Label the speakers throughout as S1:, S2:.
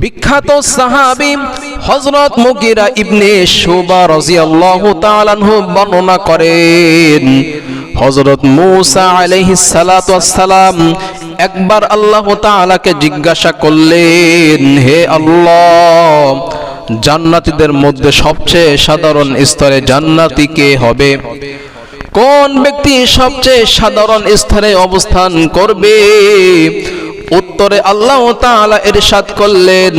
S1: বিখ্যাত সাহাবি হজরত মুগিরা ইবনে শুবা রাদিয়াল্লাহু তাআলা আনহু বর্ণনা করেন হজরত মূসা সালাতু ওয়াসসালাম একবার আল্লাহ তাআলাকে জিজ্ঞাসা করলেন, হে আল্লাহ, জান্নাতীদের মধ্যে সবচেয়ে সাধারণ স্তরে জান্নাতি কে হবে? কোন ব্যক্তি সবচেয়ে সাধারণ স্তরে অবস্থান করবে? উত্তরে আল্লাহ তাআলা ইরশাদ করলেন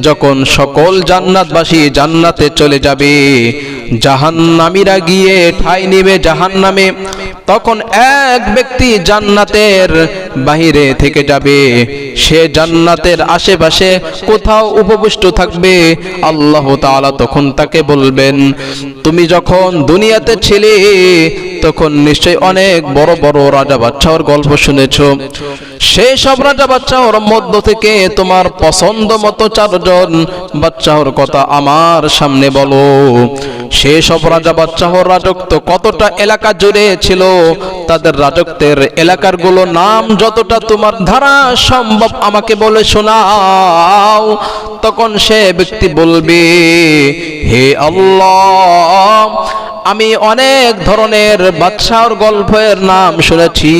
S1: যখন সকল জান্নাতবাসী জান্নাতে চলে যাবে জাহান্নামীরা গিয়ে ঠাঁই নেবে জাহান্নামে। তখন এক ব্যক্তি জান্নাতের বাহিরে থেকে যাবে। সে জান্নাতের আশেপাশে কোথাও উপবিষ্ট থাকবে। আল্লাহ তাআলা তখন তাকে বলবেন, তুমি যখন দুনিয়াতে ছিলে, তখন নিশ্চয় অনেক বড় বড় রাজা বাচ্চাওর গল্প শুনেছ। সেই সব রাজা বাচ্চাওর মধ্য থেকে তোমার পছন্দ মতো চারজন বাচ্চাওর কথা আমার সামনে বলো। সে সব রাজা বাচ্চাহর রাজত্ব কতটা এলাকা জুড়ে ছিল, তাদের রাজত্বের এলাকারগুলো নাম যতটা তোমার ধারা সম্ভব আমাকে বলে শোনাও। তখন সে ব্যক্তি বলবে, হে আল্লাহ, আমি অনেক ধরনের বাদশাহর গল্পের নাম শুনেছি।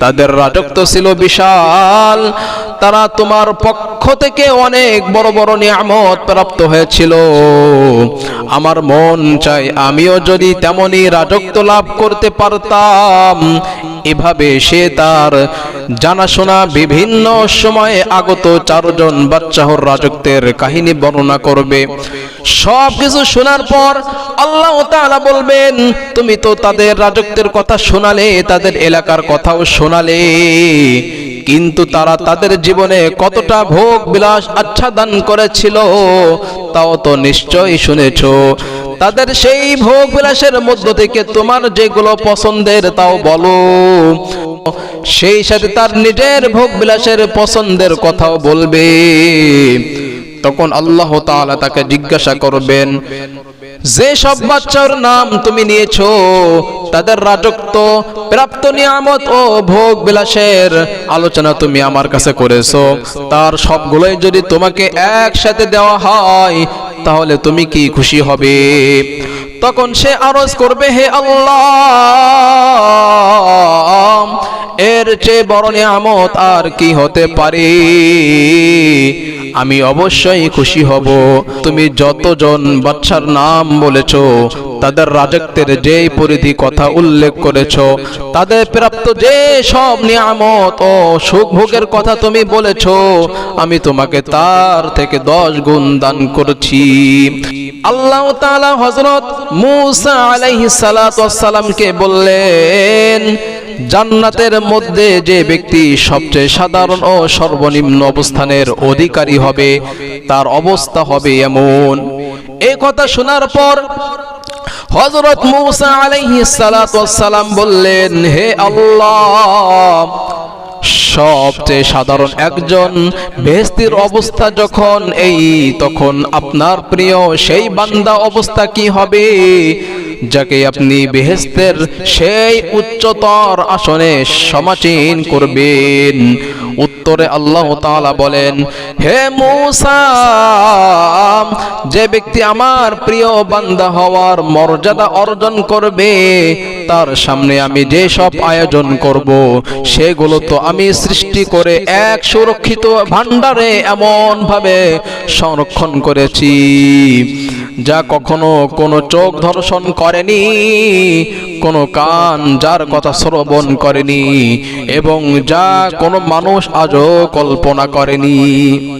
S1: তাদের রাজত্ব ছিল বিশাল। তারা তোমার পক্ষ থেকে অনেক বড় বড় নিয়ামত প্রাপ্ত হয়েছিল। আমার মন চাই আমিও যদি তেমনি রাজত্ব লাভ করতে পারতাম। এভাবে সে তার জানাশোনা বিভিন্ন সময়ে আগত চারজন বাচ্চাহর রাজত্বের কাহিনী বর্ণনা করবে। সব কিছু শোনার পর আল্লাহ তাআলা বলবেন, তুমি তো তাদের রাজত্বের কথা শোনালে, তাদের এলাকার কথাও শোনালে। কিন্তু তারা তাদের জীবনে কতটা ভোগ বিলাস আচ্ছাদন করেছিল, তাও তো নিশ্চয়ই শুনেছ। তাদের সেই ভোগ বিলাসের মধ্য থেকে তোমার যেগুলো পছন্দের, তাও বলো। সেই সাথে তার নিজের ভোগ বিলাসের পছন্দের কথাও বলবে। তখন আল্লাহ তাআলা তাকে জিজ্ঞাসা করবেন, যে সব বাচ্চার নাম তুমি নিয়েছো, তাদের রাজত্ব, প্রাপ্ত নিয়ামত ও ভোগ বিলাসের আলোচনা তুমি আমার কাছে করেছ। তার সবগুলোই যদি তোমাকে একসাথে দেওয়া হয়, তাহলে তুমি কি খুশি হবে? তখন সে আরজ করবে, হে আল্লাহ, এর চেয়ে বড় নিয়ামত আর কি হতে পারে? আমি অবশ্যই খুশি হব। তুমি যতজন বাচ্চার নাম বলেছ, তাদের রাজত্বের যে পরিধি কথা উল্লেখ করেছ, তাদের প্রাপ্ত যে সব নিয়ামত ও সুখ ভোগের কথা তুমি বলেছ, আমি তোমাকে তার থেকে দশ গুণ দান করছি। আল্লাহ তাআলা হযরত মূসা আলাইহিস সালামকে বললেন জান্নাতের মধ্যে যে ব্যক্তি সবচেয়ে সাধারণ ও সর্বনিম্ন অবস্থানের অধিকারী হবে, তার অবস্থা হবে এমন। এই কথা শোনার পর হযরত মূসা আলাইহিস সালাতু সালাম বললেন, হে আল্লাহ, সবচেয়ে সাধারণ একজন বেহেস্তির অবস্থা যখন এই, তখন আপনার প্রিয় সেই বান্দা অবস্থা কি হবে? যাকে আপনি বেহেস্তের সেই উচ্চতর আসনে সমাচীন করবেন। উত্তরে আল্লাহ তাআলা বলেন, হে মূসা, যে ব্যক্তি আমার প্রিয় বান্দা হওয়ার মর্যাদা অর্জন করবে, তার সামনে আমি যে সব আয়োজন করব, সেগুলো তো আমি সৃষ্টি করে এক সুরক্ষিত ভান্ডারে এমন ভাবে সংরক্ষণ করেছি। যা কখনো কোনো চোখ ধর্ষণ করেনি, কোনো কান যার কথা শ্রবণ করেনি, এবং যা কোনো মানুষ আজও কল্পনা করেনি।